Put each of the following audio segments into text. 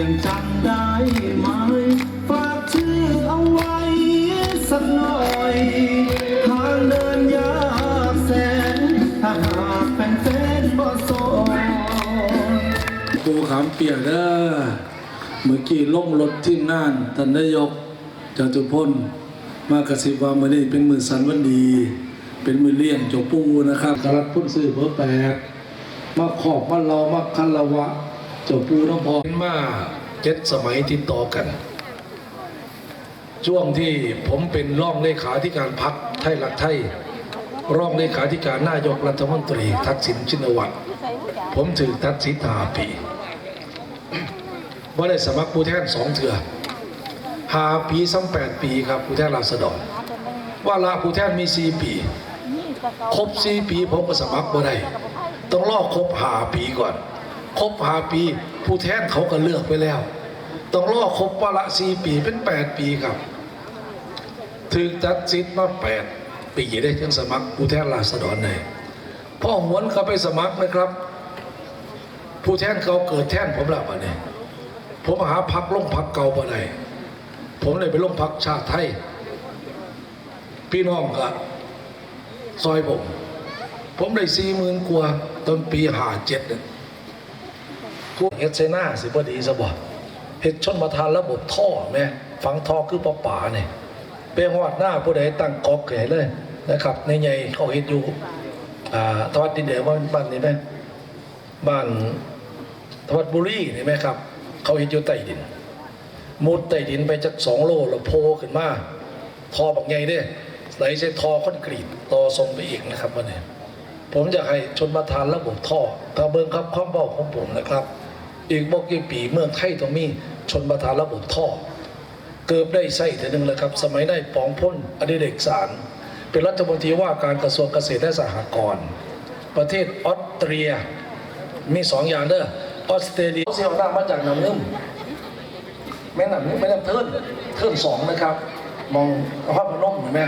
ยังจำได้ไหม ฝากชื่อเอาไว้สักหน่อย ทางเดินยากแสน ถ้าหากเป็นแฟนบ่โสดปูขามเปียกเด้อเมื่อกี้ล่มรถที่น่านท่านนายกจตุพลมากระซิบว่ามื่อนี้เป็นมือสันวันดี เป็นมือเลี้ยงเจ้าปูนะครับกรัดพุ่นซื้อเบอร์แปดมาขอบมาเรามาคันละวะ เจ้าปูน้องพอมาเจ็ดสมัยติดต่อกัน ช่วงที่ผมเป็นร่องเลขาธิการพักไทยรักไทยร่องเลขาธิการนายกรัฐมนตรี ทักษิณชินวัตรผมถือตัดสินหาปีว่าได้สมัครผู้แทนสองเถื่อหาปีซ้ำแปดปีครับผู้แทนราษฎรว่าลาผู้แทนมีสี่ปี ครบสี่ปีผมก็สมัครบ่ได้ต้องรอครบหาปีก่อน ครบหาปี ผู้แทนเขาก็เลือกไปแล้ว ต้องรอครบวาระสี่ปีเป็นแปดปีครับ ถึงตัดสินมาแปดปีได้ถึงสมัครผู้แทนราษฎรเลยพ่อหวนเขาไปสมัครนะครับ ผู้แทนเขาเกิดแทนผมแล้วอันนี้ผมหาพักลงพักเก่าบ่ได้ผมเลยไปลงพักชาติไทย พี่น้องก็ซอยผม ผมได้สี่หมื่นกว่าตอนปีห้าเจ็ดเนี่ย พวกเฮ็ดเซน่าสิบดีสบอเฮ็ดชนประทานระบบท่อแม่ฝังท่อคือปลาป่าเนี่ยไปหอดหน้าผู้ใดตั้งกอกแก่เลยนะครับในใหญ่เขาเฮ็ดอยู่อ่าทวัดดินเดียวว่าบ้านนี้ไหมบ้านทวัดบุรีเห็นไหมครับ เขาเห็นอยู่ใต้ดินมุดใต้ดินไปจากสองโลแล้วโผล่ขึ้นมาทอบักใหญ่เด้ไหลใช้ทอคอนกรีตต่อทรงไปอีกนะครับวันนี้ผมอยากให้ชนประทานระบบท่อกระเบื้งครับความเบาของผมนะครับ อีกบอกกี่ปีเมืองไทยต้องมีชนประทานระบบท่อ เกิดได้ใส่เถอหนึ่งแล้วครับ สมัยได้ปองพ้นอดิเรกสาร เป็นรัฐมนตรีว่าการกระทรวงเกษตรและสหกรณ์ประเทศออสเตรีย มีสองอย่างเด้อออสเตรเลียเขาเสียหน้ามาจากน้ำนึ่มแม่น้ำนึ่มแม่น้ำเทินเทินสองนะครับ มองภาพมันล่มเห็นไหม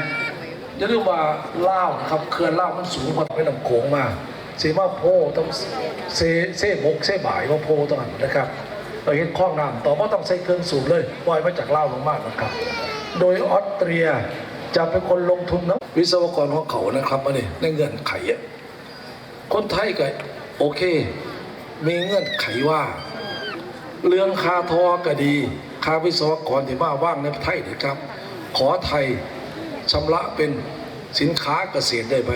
จะเรียกว่าเล่านะครับเขื่อนเล่ามันสูงกว่าแม่น้ำโขงมาก สียว่าโพต้องเซเซ่บกเซบ่ายว่าโพต้องหันนะครับเราเห็นคลองน้ำต่อว่าต้องใช้เครื่องสูบเลยปล่อยมาจากเล่าลงมากนะครับ โดยออสเตรียจะเป็นคนลงทุนนะวิศวกรของเขานะครับอันนี้ในเงื่อนไขคนไทยก็โอเค มีเงื่อนไขว่า เรื่องคาทอก็ดีค่าวิศวกรที่ว่าว่างในไทยนะครับ ขอไทยชำระเป็นสินค้าเกษตรได้ไหม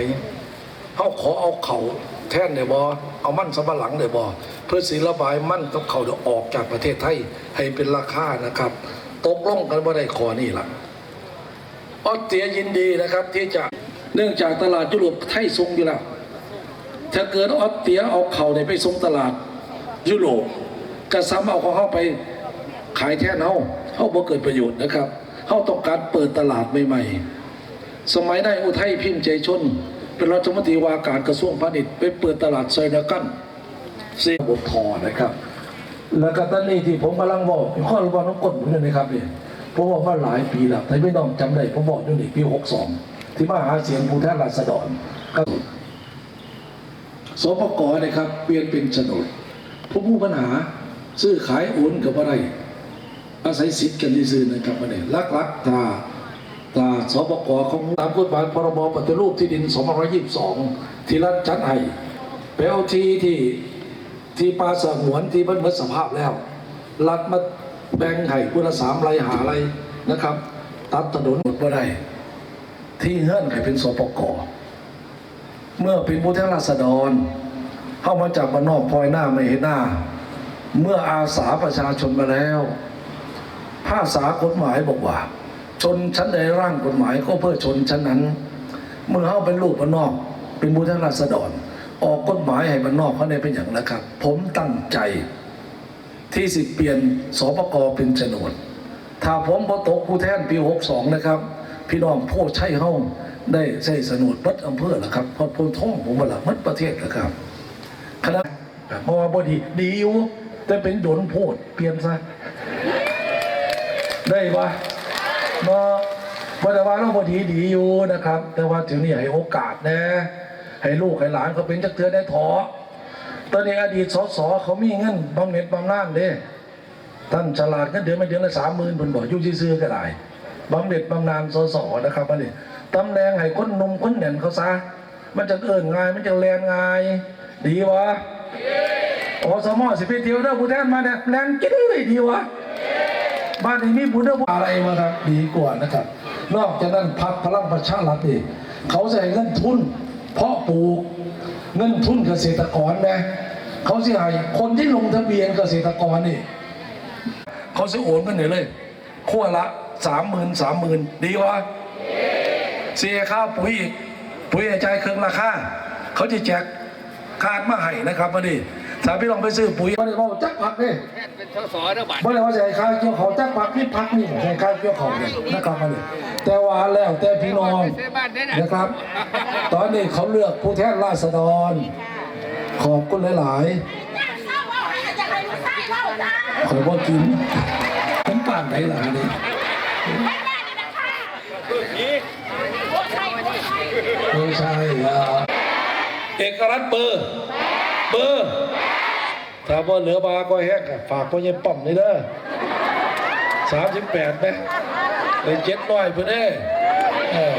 เขาขอเอาเขาแท่นในบอเอามั่นสำปะหลังในบอเพื่อสีระบายมั่นกับเขาเดี๋ยวออกจากประเทศไทยให้เป็นราคานะครับ ตกลงกันว่าได้ขอนี่ละออสเตรียยินดีนะครับที่จะเนื่องจากตลาดยุโรปไทยทรงอยู่แล้วถ้าเกิดออสเตรียเอาเข่าเนี่ยไปทรงตลาดยุโรปก็ซ้ำเอาของเขาไปขายแท่นเขาเขาบ่เกิดประโยชน์นะครับเขาต้องการเปิดตลาดใหม่ๆ สมัยได้อุทัยพิมพ์ใจชน เป็นรัฐมนตรีว่าการกระทรวงพาณิชย์ไปเปิดตลาดไซนากันเสียบทอนะครับ แล้วก็ตอนนี้ที่ผมกำลังบอกข้อระวังน้องกดผมอยู่นะครับเนี่ยผมบอกว่าหลายปีแล้วถ้าไม่ต้องจำได้ผมบอกอยู่ในปี 62 ที่มาหาเสียงผู้แทนราษฎรก็สปกนะครับเปลี่ยนเป็นโฉนดผู้ผู้ปัญหาซื้อขายโอนกับอะไรอาศัยสิทธิ์กันที่ซื้อนะครับมาเนี่ยลักลักตา สปกของตามกฎหมายพรบปฏิรูปที่ดิน 2522 ที่รัฐจัดให้ไปเอาที่ที่ที่ป่าสงวนที่มันหมดสภาพแล้ว รัฐมาแบ่งให้กุละสามไรหาไรนะครับ ตัดถนนหมดบ่ได้ที่เฮือนให้เป็นสปกเมื่อเป็นผู้แทนราษฎร เข้ามาจากบ้านนอกพลอยหน้าไม่เห็นหน้า เมื่ออาสาประชาชนมาแล้วภาษากฎหมายบอกว่า ชนชั้นใดร่างกฎหมายก็เพื่อชนชั้นนั้น เมื่อเขาเป็นลูกบ้านนอก เป็นผู้แทนราษฎรออกกฎหมายให้บ้านนอกเขาในเป็นอย่างนะครับ ผมตั้งใจ ที่สิเปลี่ยนสปกเป็นโฉนดถ้าผมพอตกผู้แทนปี 62 นะครับ พี่น้องผู้ใช้ห้องได้ใช้สนุดมัดอำเภอแล้วครับเพอพ้นท่องผมว่าละมัดประเทศแล้วครับคณะเพราะว่าบดีดีอยู่แต่เป็นโดนโพดเปลี่ยนซะได้ปะ มาบัตรวาเราบดีดีอยู่นะครับ แต่ว่าถึงนี่ให้โอกาสนะ ให้ลูกให้หลานเขาเป็นจักเทือได้ถอตอนนี้อดีตสสเขามีเงินบำเหน็จบำนาญเด้ท่านฉลาดก็เดือนไม่เดือนละสามหมื่นบนบ่อยุ่ซื่อๆก็ได้บำเหน็จบำนาญสสนะครับอันนี้ตำแหน่งให้คนหนุ่มคนเหน่นเขาซะมันจะเอิ้นง่ายมันจะแลนง่าย ดีวะโอ้สมอสิไปเที่ยวเด้อผู้แทนมาเนี่ยแลนกินเลยดีวะ บ้านนี้มีบุญเอะไรมาครับดีกว่านะครับ นอกจากนั้นพักพลังประชารัฐนี่เขาให้เงินทุน เพาะปลูกเงินทุนเกษตรกรนะเขาสิให้คนที่ลงทะเบียนเกษตรกรนี่เขาจะโอนกันเนี่ยเลยขั้วละสามหมื่นสามหมื่นดีวะเสียค่าปุ๋ยอีกปุ๋ยใจายเครื่องราคาเขาจะแจกคาดมาให้นะครับมาดิ สาพี่ลองไปซื้อปุ๋ยมาดิว่าจักผักเนี่ยเป็นสสเด้อบัตรบ่ได้ว่าจะให้ค่าเกี่ยวเขาจักผักนี่ผักนี่ให้ค่าเกี่ยวเขาเนี่ยนะครับมาดิแต่ว่าแล้วแต่พี่น้องซื้อบ้านได้น่ะนะครับ ตอนนี้เขาเลือกผู้แทนราษฎร ขอบคุณหลายๆขอว่ากินเป็นป่านไหนล่ะนี่ไม่ใช่อะเอกรัฐเบอร์ เบอร์ ถ้าว่าเหลือบาก็แฮกอะฝากพ่อเย็นป้อมนี่เด้อสามสิบแปดไหมเลยเจ็ดร้อยเพื่อนเด้เออ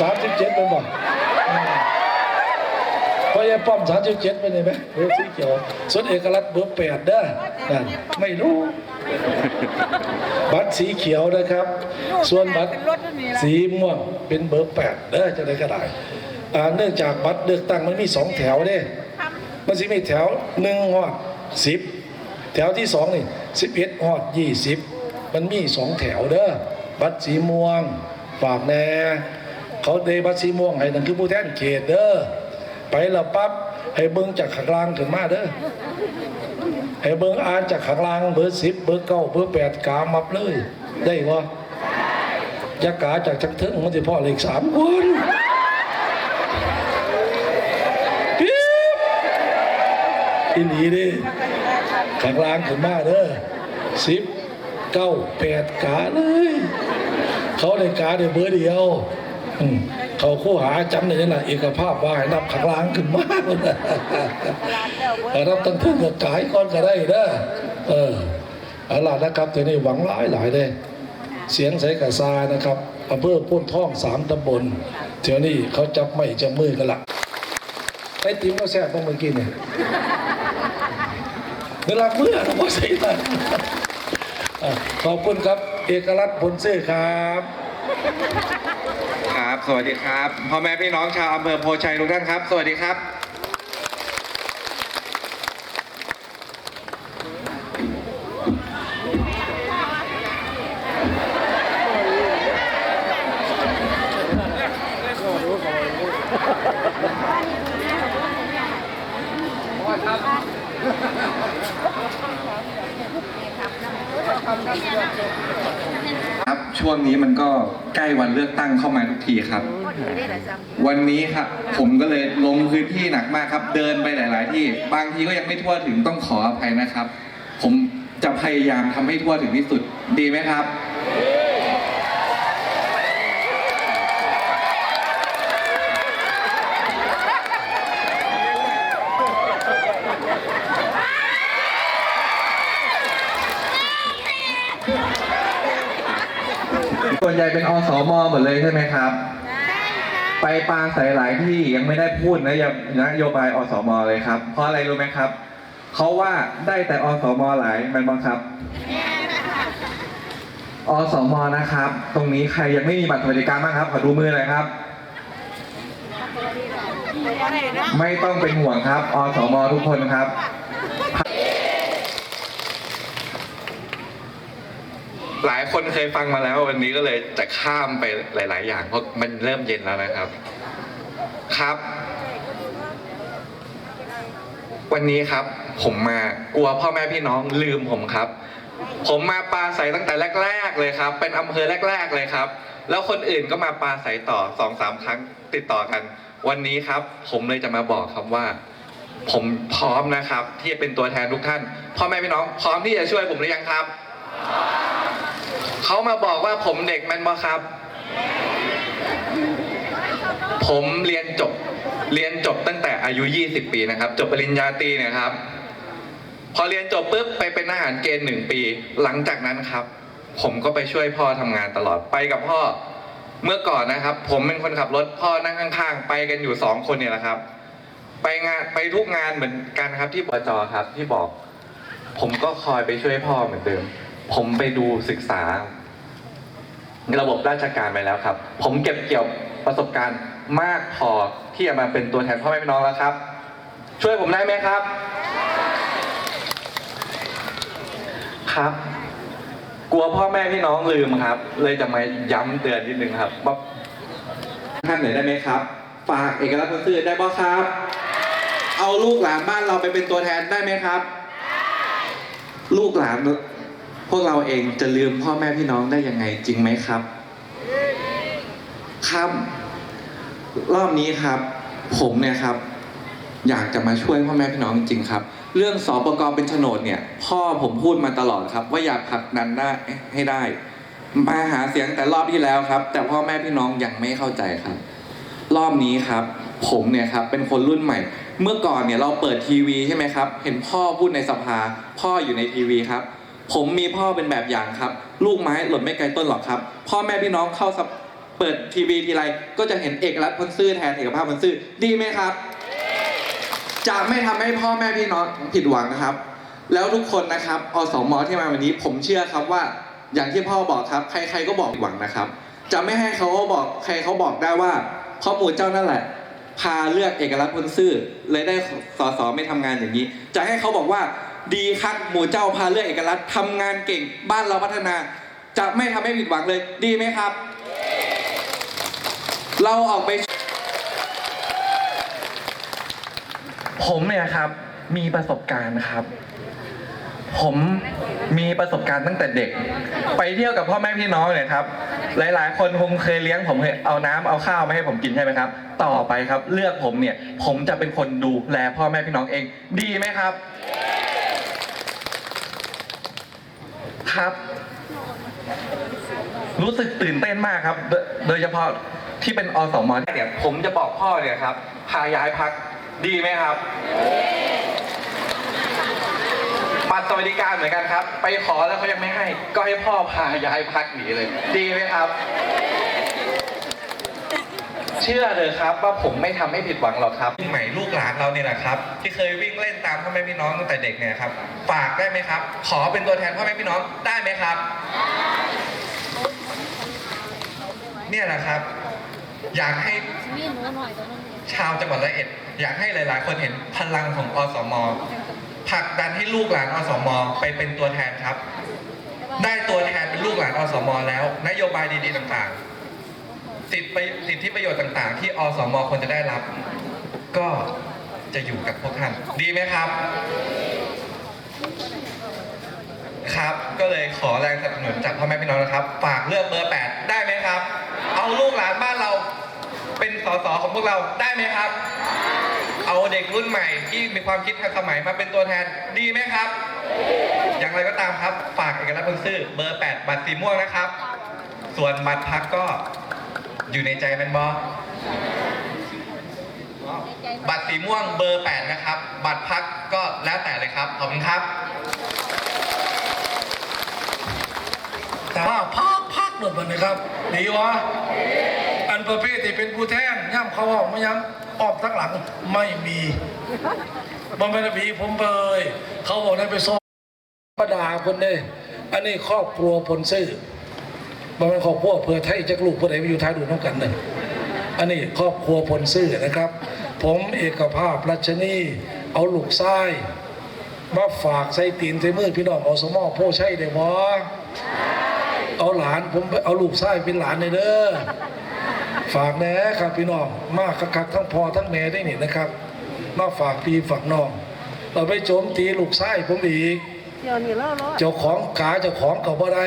สามสิบเจ็ดเป็นบ่พ่อเย็นป้อมสามสิบเจ็ดเป็นไงไหมเบอร์สีเขียวส่วนเอกรัฐเบอร์แปดเด้อนั่นไม่รู้ บัตรสีเขียวนะครับ ส่วนบัตรสีม่วงเป็นเบอร์แปดเด้อจะได้ก็ได้อ่าเนื่องจากบัตรเลือกตั้งมันมีสองแถวเด้ มันสิมีแถวหนึ่งหอดสิบแถวที่สองนี่สิบเอ็ดหอดยี่สิบมันมีสองแถวเด้อบัตรสีม่วง ฝากแน่เขาเดบัตรสีม่วงให้นั่นคือผู้แทนเขตเด้อไปแล้วปั๊บให้เบิ้งจากข้างล่างถึงมาเด้อให้เบิ้งอ่านจากข้างล่างเบอร์สิบเบอร์เก้าเบอร์แปดกามับเลย ได้วะยากาจากจังเทิงมันจะพ่อเลขสามคน อินดีดิข้างล่างขึ้นมาเด้อสิบเก้าแปดกาเลย เขาในกาเดียวเบอร์เดียวอืมเขาคู่หาจำได้ยังไงเอกภาพว่าให้นับข้างล่างขึ้นมาแต่นับตั้งเพิ่งกับกายก่อนก็ได้เด้อเออเอาล่ะนะครับทีนี้หวังหลายหลายเลยเสียงใสกระซานะครับอำเภอพ้นท่องสามตำบลเดี๋ยวนี้เขาจับไม่จับมือกันละ ไอ้ติ๋มก็แซ่บบ้างเมื่อกี้เนี่ยเวลาเมื่อเราใส่ตันขอบคุณครับ เอกลักษณ์ผลเสื่อครับ ครับ สวัสดีครับพ่อแม่พี่น้องชาวอำเภอโพชัยทุกท่านครับ สวัสดีครับ ครับช่วงนี้มันก็ใกล้วันเลือกตั้งเข้ามาทุกทีครับ วันนี้ครับผมก็เลยลงพื้นที่หนักมากครับ เดินไปหลาย ๆ ที่ บางทีก็ยังไม่ทั่วถึงต้องขออภัยนะครับ ผมจะพยายามทำให้ทั่วถึงที่สุดดีไหมครับ วนใหญ่เป็นอสมหมดเลยใช่ไหมครับ ไปปลาใส่หลายที่ยังไม่ได้พูดนะนโยบายอสมเลยครับ เพราะอะไรรู้ไหมครับเขาว่าได้แต่อสมหลายมันบังคับอสมนะครับ ตรงนี้ใครยังไม่มีบัตรสวัสดิการบ้างครับขอดูมือหน่อยครับ ไม่ต้องเป็นห่วงครับ อสมทุกคนครับ หลายคนเคยฟังมาแล้ว วันนี้ก็เลยจะข้ามไปหลาย ๆ อย่างเพราะมันเริ่มเย็นแล้วนะครับ ครับ วันนี้ครับ ผมมากลัวพ่อแม่พี่น้องลืมผมครับ ผมมาปลาใสตั้งแต่แรก ๆ เลยครับ เป็นอำเภอแรก ๆ เลยครับ แล้วคนอื่นก็มาปลาใสต่อสองสามครั้งติดต่อกัน วันนี้ครับ ผมเลยจะมาบอกครับว่าผมพร้อมนะครับ ที่จะเป็นตัวแทนทุกท่านพ่อแม่พี่น้องพร้อมที่จะช่วยผมหรือยังครับ เขามาบอกว่าผมเด็กแมนบอครับ ผมเรียนจบ เรียนจบตั้งแต่อายุ 20 ปีนะครับ จบปริญญาตรีนยครับ พอเรียนจบปุ๊บไปเป็นทหารเกณฑ์หนึ่งปี หลังจากนั้นครับ ผมก็ไปช่วยพ่อทำงานตลอดไปกับพ่อ เมื่อก่อนนะครับ ผมเป็นคนขับรถพ่อนั่งข้างๆ ไปกันอยู่สองคนเนี่ยแหละครับ ไปงานไปทุกงานเหมือนกันครับที่บจครับที่บอก ผมก็คอยไปช่วยพ่อเหมือนเดิม ผมไปดูศึกษา ระบบราชการไปแล้วครับ ผมเก็บเกี่ยวประสบการณ์มากพอที่จะมาเป็นตัวแทนพ่อแม่พี่น้องแล้วครับ ช่วยผมได้ไหมครับ ครับ กลัวพ่อแม่พี่น้องลืมครับ เลยจะมาย้ำเตือนนิดนึงครับว่าท่านไหนได้ไหมครับ ฝากเอกลักษณ์คนซื่อได้ป่ะครับ เอาลูกหลานบ้านเราไปเป็นตัวแทนได้ไหมครับ ลูกหลาน พวกเราเองจะลืมพ่อแม่พี่น้องได้ยังไงจริงไหมครับ ครับ รอบนี้ครับ ผมเนี่ยครับ อยากจะมาช่วยพ่อแม่พี่น้องจริงครับ เรื่องสอปกเป็นโฉนดเนี่ย พ่อผมพูดมาตลอดครับ ว่าอยากผลักดันได้ให้ได้มาหาเสียงแต่รอบที่แล้วครับ แต่พ่อแม่พี่น้องยังไม่เข้าใจครับ รอบนี้ครับ ผมเนี่ยครับเป็นคนรุ่นใหม่ เมื่อก่อนเนี่ยเราเปิดทีวีใช่ไหมครับ เห็นพ่อพูดในสภา พ่ออยู่ในทีวีครับ ผมมีพ่อเป็นแบบอย่างครับ ลูกไม้หล่นไม่ไกลต้นหรอกครับ พ่อแม่พี่น้องเข้าเปิดทีวีทีไรก็จะเห็นเอกลักษณ์พลซื่อแทนเอกภาพพลซื่อดีไหมครับจะไม่ทำให้พ่อแม่พี่น้องผิดหวังนะครับ แล้วทุกคนนะครับอสมอที่มาวันนี้ ผมเชื่อครับว่าอย่างที่พ่อบอกครับ ใคร ๆก็บอกผิดหวังนะครับ จะไม่ให้เขาบอกใครเขาบอกได้ว่าเพ่อหมู่เจ้านั่นแหละ พาเลือกเอกลักษณ์พลซื่อเลยได้สอสอไม่ทำงานอย่างนี้ จะให้เขาบอกว่า ดีครับหมู่เจ้าพาเลือกเอกลักษณ์ทำงานเก่งบ้านเราพัฒนา จะไม่ทำให้ผิดหวังเลย ดีไหมครับ เราออกไป ผมเนี่ยครับ มีประสบการณ์ครับ ผมมีประสบการณ์ตั้งแต่เด็ก ไปเที่ยวกับพ่อแม่พี่น้องเนี่ยครับ หลาย ๆ คนคงเคยเลี้ยงผมเคยเอาน้ำเอาข้าวมาให้ผมกินใช่ไหมครับ ต่อไปครับ เลือกผมเนี่ย ผมจะเป็นคนดูแลพ่อแม่พี่น้องเอง ดีไหมครับ ครับ รู้สึกตื่นเต้นมากครับ โดยโดยเฉพาะที่เป็นอสมเนี่ยผมจะบอกพ่อเนี่ยครับ พาย้ายพักดีไหมครับบัตรสวัสดิการเหมือนกันครับ ไปขอแล้วเขายังไม่ให้ ก็ให้พ่อพาย้ายพักหนีเลย ดีไหมครับ เชื่อเลยครับว่าผมไม่ทำให้ผิดหวังหรอกครับใหม่ลูกหลานเราเนี่ยแหละครับ ที่เคยวิ่งเล่นตามพ่อแม่พี่น้องตั้งแต่เด็กเนี่ยครับฝากได้ไหมครับ ขอเป็นตัวแทนพ่อแม่พี่น้องได้ไหมครับ เนี่ยแหละครับ อยากให้ชาวจังหวัดร้อยเอ็ด อยากให้หลาย ๆ คนเห็นพลังของอสมผลักดันให้ลูกหลานอสมไปเป็นตัวแทนครับ ได้ตัวแทนเป็นลูกหลานอสมแล้ว นโยบายดี ๆ ต่าง ๆ สิทธิประสิทธิประโยชน์ต่างๆ ที่อสมควรจะได้รับ ก็จะอยู่กับพวกท่าน ดีไหมครับ ครับ ก็เลยขอแรงสนับสนุนจากพ่อแม่พี่น้องนะครับ ฝากเลือกเบอร์8ได้ไหมครับ เอาลูกหลานบ้านเราเป็นสสของพวกเราได้ไหมครับ เอาเด็กรุ่นใหม่ที่มีความคิดทันสมัยมาเป็นตัวแทนดีไหมครับ อย่างไรก็ตามครับ ฝากเอกลักษณ์พลซื่อเบอร์ 8 บัตรสีม่วงนะครับ ส่วนบัตรพักก็ อยู่ในใจแมันบอบัตรสีม่วงเบอร์ 8 นะครับ บัตรพักก็แล้วแต่เลยครับ ขอบคุณครับแต่ว่าพักพักหมดมันนะครับ ดีวะ อันประเภทที่เป็นผู้แทนย่ำเขาออกมาย้ำออกทั้งหลังไม่มีบอมเบนบีผมเบยเขาบอกได้ไปซ่อมประดาคนเด้อันนี้ครอบครัวผลซื่อ บอมเป็นครอบครัวเพื่อไทยจักลูกเพื่อไหนไปอยู่ท้ายดูน้องกันหนึ่งอันนี้ครอบครัวผลซื่อนะครับ ผมเอกภาพรัชนีเอาลูกไส้มาฝากใส่ตีนใส่มือพี่น้องอสมอโพใช่ได้บ่เอาหลานผมไปเอาลูกไส้เป็นหลานในเด้อฝากแหนะครับพี่น้องมากคักๆทั้งพ่อทั้งแม่ได้นี่นะครับ มาฝากพี่ฝากน้อง เราไปโจมตีลูกไส้ผมอีกเดี๋ยวนี้แล้วเนาะเจ้าของกาเจ้าของกับบ่ได้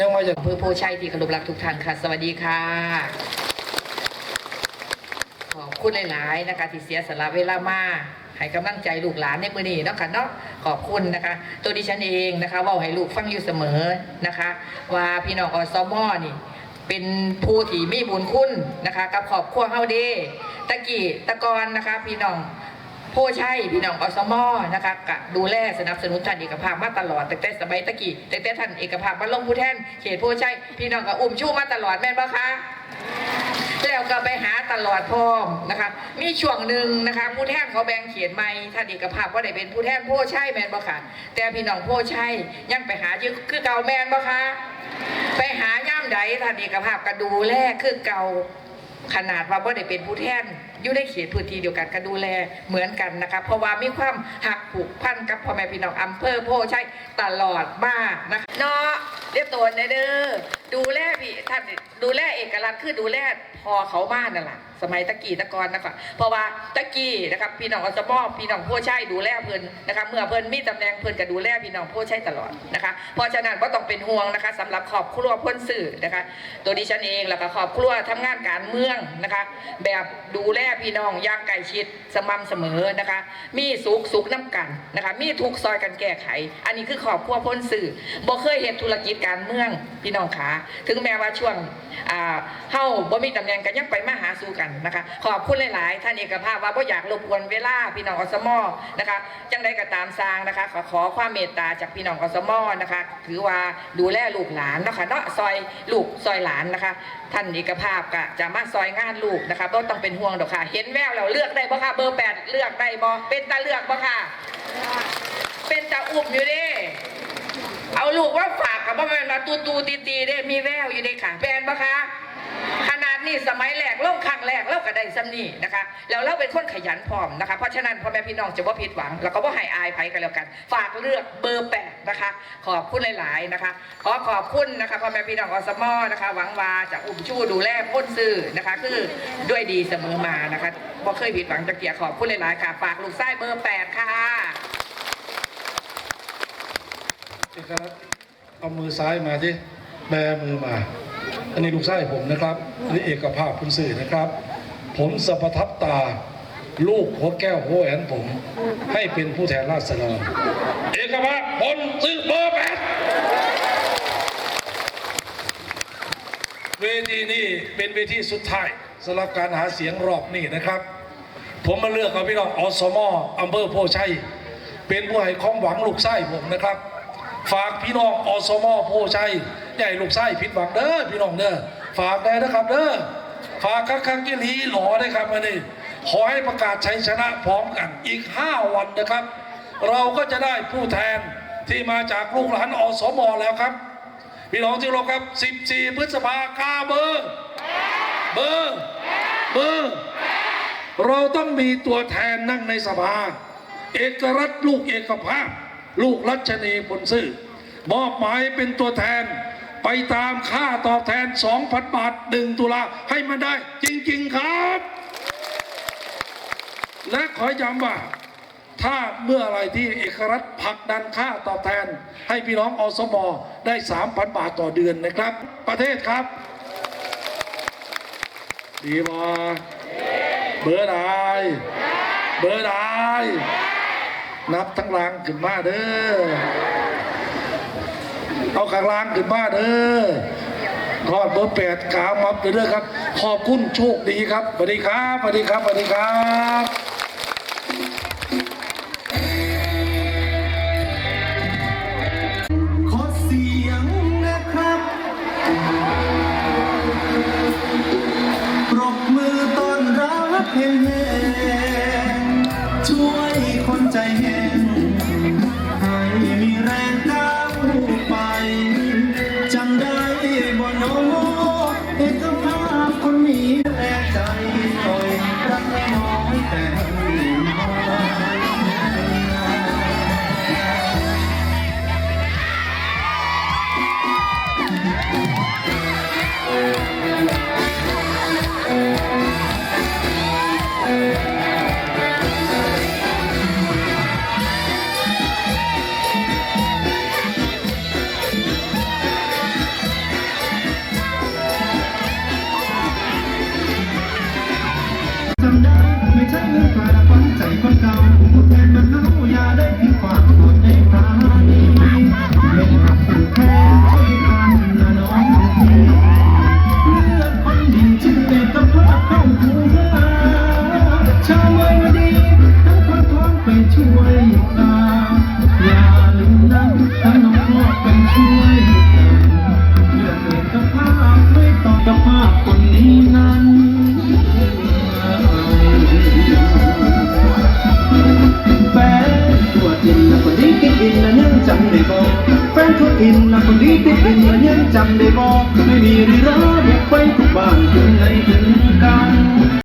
ยังมาจะอำเภอโพชัยที่เคารพรักทุกท่านค่ะ สวัสดีค่ะ ขอบคุณหลาย ๆ นะคะที่เสียสละเวลามาให้กำลังใจลูกหลานในมือนี้นะคะเนาะขอบคุณนะคะ ตัวดิฉันเองนะคะว่าให้ลูกฟังอยู่เสมอนะคะ ว่าพี่น้องอสมอนี่เป็นผู้ที่มีบุญคุณนะคะ กับครอบครัวเฮาเด้ตะกี้ตะกอนนะคะ พี่น้อง ผู้ใช้พี่น้องอสมอนะคะกะดูแลสนับสนุนท่านเอกภาพมาตลอดแตั้งแต่สมัยตะกี้ตั้งแต่ท่านเอกภาพมาลงผู้แทนเขตผู้ใช้พี่น้องก็อุ้มชู้มาตลอดแม่นปะคะแล้วก็ไปหาตลอดพร้อมนะคะมีช่วงหนึ่งนะคะผู้แทนเขาแบ่งเขียนไม่ท่านเอกภาพว่าได้เป็นผู้แทนผู้ใช่แมนบ่ค่ะแต่พี่น้องผู้ใช่ยังไปหายึคือเก่าแมนบ่คะไปหาย่ามใดท่านเอกภาพก็ดูแลคือเก่า ขนาดว่าบ่ได้เป็นผู้แทนอยู่ในเขตพื้นที่เดียวกันก็ดูแลเหมือนกันนะคะเพราะว่ามีความหักผูกพันกับพ่อแม่พี่น้องอำเภอโพใช่ตลอดมากนะคะเนาะเรียบตัวในเด้อดูแลพี่ท่านดูแลเอกลักษณ์คือดูแลพอเขาบ้านนั่นแหละสมัยตะกี้ตะกอนนะคะเพราะว่าตะกี้นะครับพี่น้องอสมอพี่น้องโพใช่ดูแลเพิ่นนะคะเมื่อเพิ่นมีตำแหน่งเพิ่นก็ดูแลพี่น้องโพใช่ตลอดนะคะเพราะฉะนั้นก็ต้องเป็นห่วงนะคะสำหรับครอบครัวพ้นสื่อนะคะ ตัวดิฉันเองแล้วก็ครอบครัวทำงานการเมืองนะคะ แบบดูแลพี่น้องอย่างใกล้ชิดสม่ำเสมอนะคะ มีสุขสุขน้ำกันนะคะ มีทุกซอยกันแก้ไข อันนี้คือครอบครัวพ้นสื่อบ่เคยเห็นธุรกิจการเมืองพี่น้องขาถึงแม้ว่าช่วงอ่าเฮาบ่มีตำแหน่งกันยังไปมาหาสู่กันนะคะ ขอบคุณหลาย ๆ ท่านเอกภาพว่าบ่อยากรบกวนเวลาพี่น้องอสมอนะคะ จังใดก็ตามสร้างนะคะ ขอขอความเมตตาจากพี่น้องอสมอนะคะ ถือว่าดูแลลูกหลานนะคะเนาะซอยลูกซอยหลานนะคะ ท่านเอกภาพก็จะมาซอยงานลูกนะคะบ่ต้องเป็นห่วงดอกค่ะ เห็นแววแล้วเลือกได้บ่ค่ะเบอร์แปดเลือกได้บ่เป็นตาเลือกบ่ค่ะ เป็นตาอุ้มอยู่ด้ เอาลูกว่าฝากกับว่ามันมาตูตูตีตีๆเด้มีแววอยู่เด้ค่ะแฟนปะคะขนาดนี้สมัยแรกเล่าครั้งแรกเล่าก็ได้ซ้ำนี่นะคะแล้วเราเป็นคนขยันพร้อมนะคะเพราะฉะนั้นพ่อแม่พี่น้องจะว่าผิดหวัง แล้วก็ว่าให้อายภัยกันแล้วกัน ฝากเลือกเบอร์แปดนะคะ ขอบคุณหลาย ๆนะคะ ขอขอบคุณนะคะพ่อแม่พี่น้องอสมอนะคะหวังว่าจะอุ้มชู้ดูแลพ้นซื่อนะคะ คือด้วยดีเสมอมานะคะบ่เคยผิดหวังจะเกียรขอบคุณหลาย ๆ ค่ะ ฝากลูกไส้เบอร์แปดค่ะ เอกลักษณ์เอามือซ้ายมาที่แบมือมา อันนี้ลูกชายผมนะครับอันนี้เอกภาพคุณสื่อนะครับ ผมสะประทับตา ลูกหัวแก้วหัวแหวนผม ให้เป็นผู้แทนราษฎรเอกภาพผลซื้อเบอร์แปดเวทีนี้เป็นเวทีสุดท้ายสำหรับการหาเสียงรอบนี้นะครับ ผมมาเลือกเอาพี่น้องอสมอำเภอโพชัย เป็นผู้ให้ความหวังลูกไส้ผมนะครับ ฝากพี่น้องอสมโพชัยใหญ่ลูกไส้ผิดหวังเด้อพี่น้องเด้อฝากได้นะครับเด้อฝากคักคักกิลีหลอได้ครับมานี่ขอให้ประกาศชัยชนะพร้อมกันอีก 5 วันนะครับ เราก็จะได้ผู้แทนที่มาจากลูกหลานอสมแล้วครับ พี่น้องที่เคาครับ 14 พฤษภากาเบอร์เบอร์เบอร์เราต้องมีตัวแทนนั่งในสภา เอกรัฐลูกเอกภาพ ลูกรัชนีผลซื่อมอบหมายเป็นตัวแทนไปตามค่าตอบแทน 2,000 บาทหนึ่งตุลาให้มันได้จริง ๆครับ และขอย้ำว่า ถ้าเมื่ออไรที่เอกรัฐผลักดันค่าตอบแทน ให้พี่น้องอสมได้ 3,000 บาทต่อเดือนนะครับ ประเทศครับ ดีบอเบอร์ใดเบอร์ใด นับทั้งรางขึ้นมาเด้อ เอาข้างล่างขึ้นมาเด้อทอดเบอร์แปดขามับเด้อครับ ขอบคุณโชคดีครับสวัสดีครับสวัสดีครับสวัสดีครับ